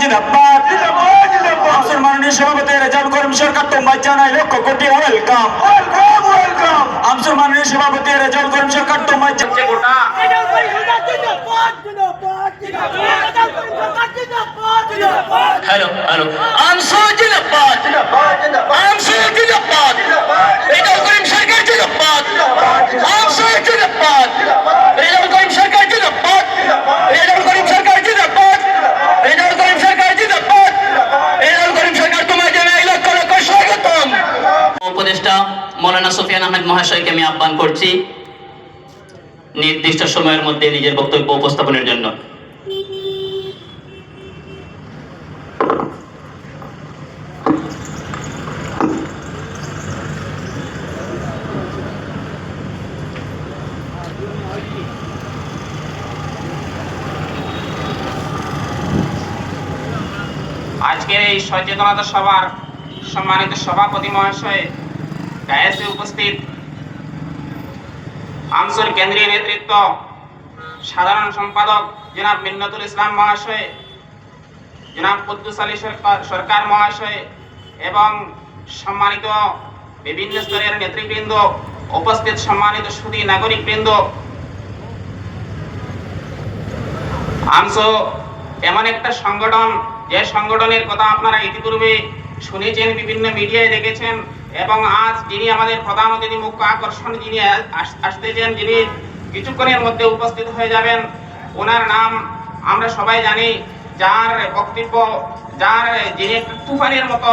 জিন্দাবাদ। আমসুর মাননীয় সভাপতি রেজাউল করিম সরকার তোমায় জানাই লক্ষ কোটি ওয়েলকাম। আমসুর মাননীয় সভাপতি রেজাউল করিম সরকার তোমায় জানাই গোটা হ্যালো হ্যালো। আমসো জিন্দাবাদ। আমসো জিন্দাবাদ রেজাউল করিম সরকার জিন্দাবাদ আমসো জিন্দাবাদ রেজাউল করিম সরকার জিন্দাবাদ রেজাউল করিম সরকার জিন্দাবাদ রেজাউল করিম সরকার জিন্দাবাদ রেজাউল করিম সরকার তোমায় জানাই লক্ষ লক্ষ স্বাগতম উপদেষ্টা মৌলানা সুফিয়ান আহমেদ মহাশয়কে আমি আহ্বান করছি নির্দিষ্ট সময়ের মধ্যে নিজের বক্তব্য উপস্থাপনের জন্য। আজকের এই সচেতনতা সভার সম্মানিত সভাপতি মহাশয় উপস্থিত আমসুর কেন্দ্রীয় নেতৃত্ব সাধারণ সম্পাদক জনাব মিন্নতুল ইসলাম মহাশয় জনাব কুদ্দুস আলী সরকার সরকার মহাশয় এবং সম্মানিত বিভিন্ন স্তরের নেতৃবৃন্দ উপস্থিত সম্মানিত সুদী নাগরিকবৃন্দ আমসো এমন একটা সংগঠন যে সংগঠনের কথা আপনারা ইতিপূর্বে শুনেছেন বিভিন্ন মিডিয়ায় দেখেছেন এবং আজ যিনি আমাদের প্রধান অতিথি, মুখ্য আকর্ষণ যিনি আসতেছেন, যিনি কিছুক্ষণের মধ্যে উপস্থিত হয়ে যাবেন, ওনার নাম আমরা সবাই জানি। যার বক্তব্য, যার যিনি তুফানের মতো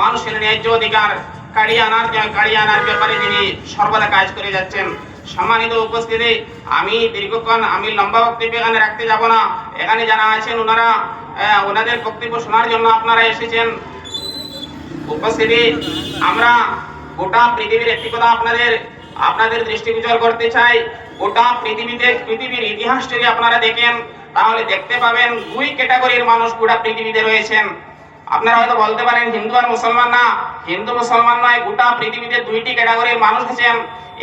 মানুষের ন্যায্য অধিকার কাড়িয়ে আনার কাড়িয়ে আনার ব্যাপারে যিনি সর্বদা কাজ করে যাচ্ছেন, সম্মানিত উপস্থিতি, আমি দীর্ঘক্ষণ, আমি লম্বা বক্তব্য এখানে রাখতে যাব না। এখানে যারা আছেন, ওনারা ওনাদের বক্তব্য শোনার জন্য আপনারা এসেছেন। উপস্থিতি। আমরা গোটা পৃথিবীর একটি কথা আপনাদের আপনাদের দৃষ্টিগোচর করতে চাই। গোটা পৃথিবীতে পৃথিবীর ইতিহাস যদি আপনারা দেখেন, তাহলে দেখতে পাবেন দুই ক্যাটাগরির মানুষ গোটা পৃথিবীতে রয়েছেন। আপনারা হয়তো বলতে পারেন হিন্দু আর মুসলমান না। হিন্দু, মুসলমান নয়, গোটা পৃথিবীতে দুইটি ক্যাটাগরির মানুষ আছেন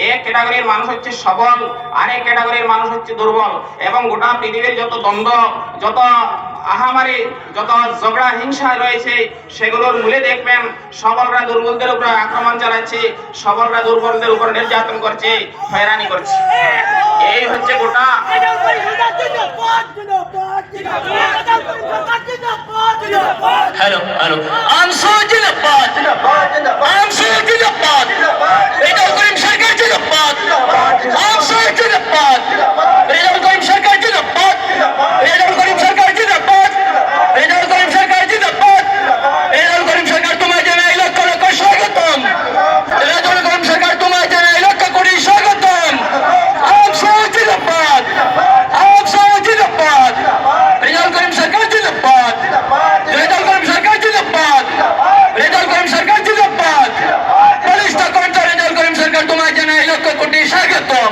এক ক্যাটাগরির মানুষ হচ্ছে সবল আর এক ক্যাটাগরির মানুষ হচ্ছে দুর্বল। এবং গোটা পৃথিবীর যত দ্বন্দ্ব, যত আহামারি যত ঝগড়া, হিংসা রয়েছে, সেগুলোর মূলে দেখবেন সবলরা দুর্বলদের উপর আক্রমণ চালাচ্ছে, সবলরা দুর্বলদের উপর নির্যাতন করছে, হয়রানি করছে। এই হচ্ছে গোটা হ্যালো হ্যালো রেজাউল করিম সরকার জিন্দাবাদ আমসো জিন্দাবাদ রেজাউল করিম সরকার জিন্দাবাদ রেজাউল করিম সরকার জিন্দাবাদ রেজাউল করিম সরকার জিন্দাবাদ রেজাউল করিম সরকার তোমায় জানাই লক্ষ লক্ষ স্বাগতম রেজাউল করিম সরকার তোমায় জানাই লক্ষ কোটি স্বাগতম আমসো জিন্দাবাদ আমসো জিন্দাবাদ রেজাউল করিম সরকার জিন্দাবাদ রেজাউল করিম সরকার জিন্দাবাদ রেজাউল করিম সরকার জিন্দাবাদ বলিষ্ঠ কণ্ঠ রেজাউল করিম সরকার তোমায় জানাই লক্ষ কোটি স্বাগতম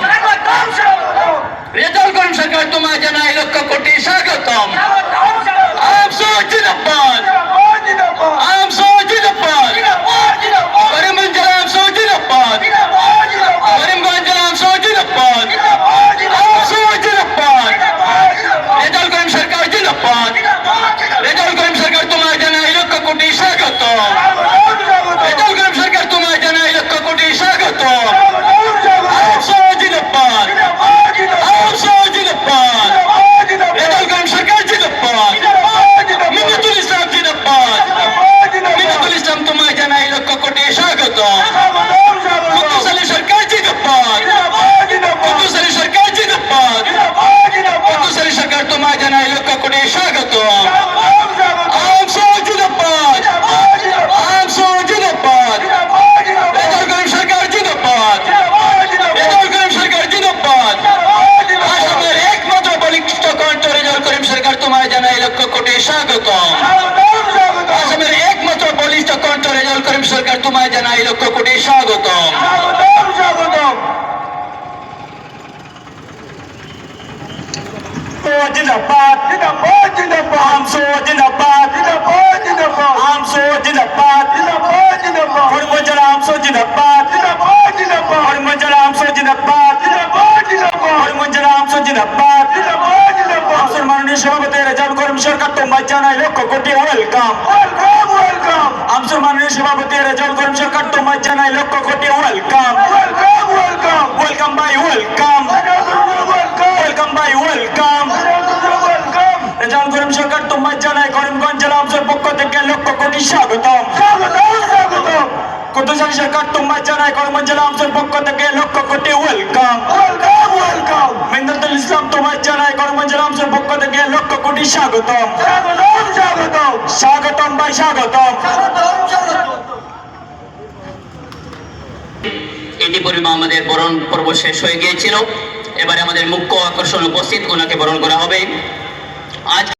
রেজাউল করিম সরকার তোমায় জানাই লক্ষ কোটি স্বাগতম। আমসো জিন্দাবাদ আমসো জিন্দাবাদ করিমগঞ্জ জেলা আমসো জিন্দাবাদ করিমগঞ্জ জেলা আমসো জিন্দাবাদ আমসো জিন্দাবাদ। রেজাউল করিম সরকার জিন্দাবাদ রেজাউল করিম সরকার তোমায় জানাই লক্ষ কোটি স্বাগতম। জিন্দাবাদ আমসো জিন্দাবাদ আমসো জিন্দাবাদ করিমগঞ্জ জেলা আমসো জিন্দাবাদ করিমগঞ্জ জেলা আমসো জিন্দাবাদ করিমগঞ্জ জেলা আমসো জিন্দাবাদ আমসুর মাননীয় সভাপতি রেজাউল করিম সরকার কাট্টুম ভাই জানাই lakh crore welcome welcome welcome আমসুর মাননীয় সভাপতি রেজাউল করিম সরকার কাট্টুম ভাই জানাই lakh crore welcome welcome welcome welcome ভাই ওয়েলকাম ওয়েলকাম ভাই ওয়েলকাম পক্ষ থেকে লক্ষ কোটি স্বাগতম। স্বাগতম স্বাগতম কুতুসালী সরকার তোমার জানাই করিমগঞ্জ জেলা আমসুর পক্ষ থেকে lakh crore welcome. Welcome welcome. ইসলাম তোমার জানাই করিমগঞ্জ জেলা পক্ষ থেকে লক্ষ কোটি স্বাগতম। স্বাগতম স্বাগতম। স্বাগতম ভাই স্বাগতম। ইতিপূর্বে আমাদের বরণ পর্ব শেষ হয়ে গিয়েছিল। এবারে আমাদের মুখ্য আকর্ষণ উপস্থিত ওনাকে বরণ করা হবে। আজ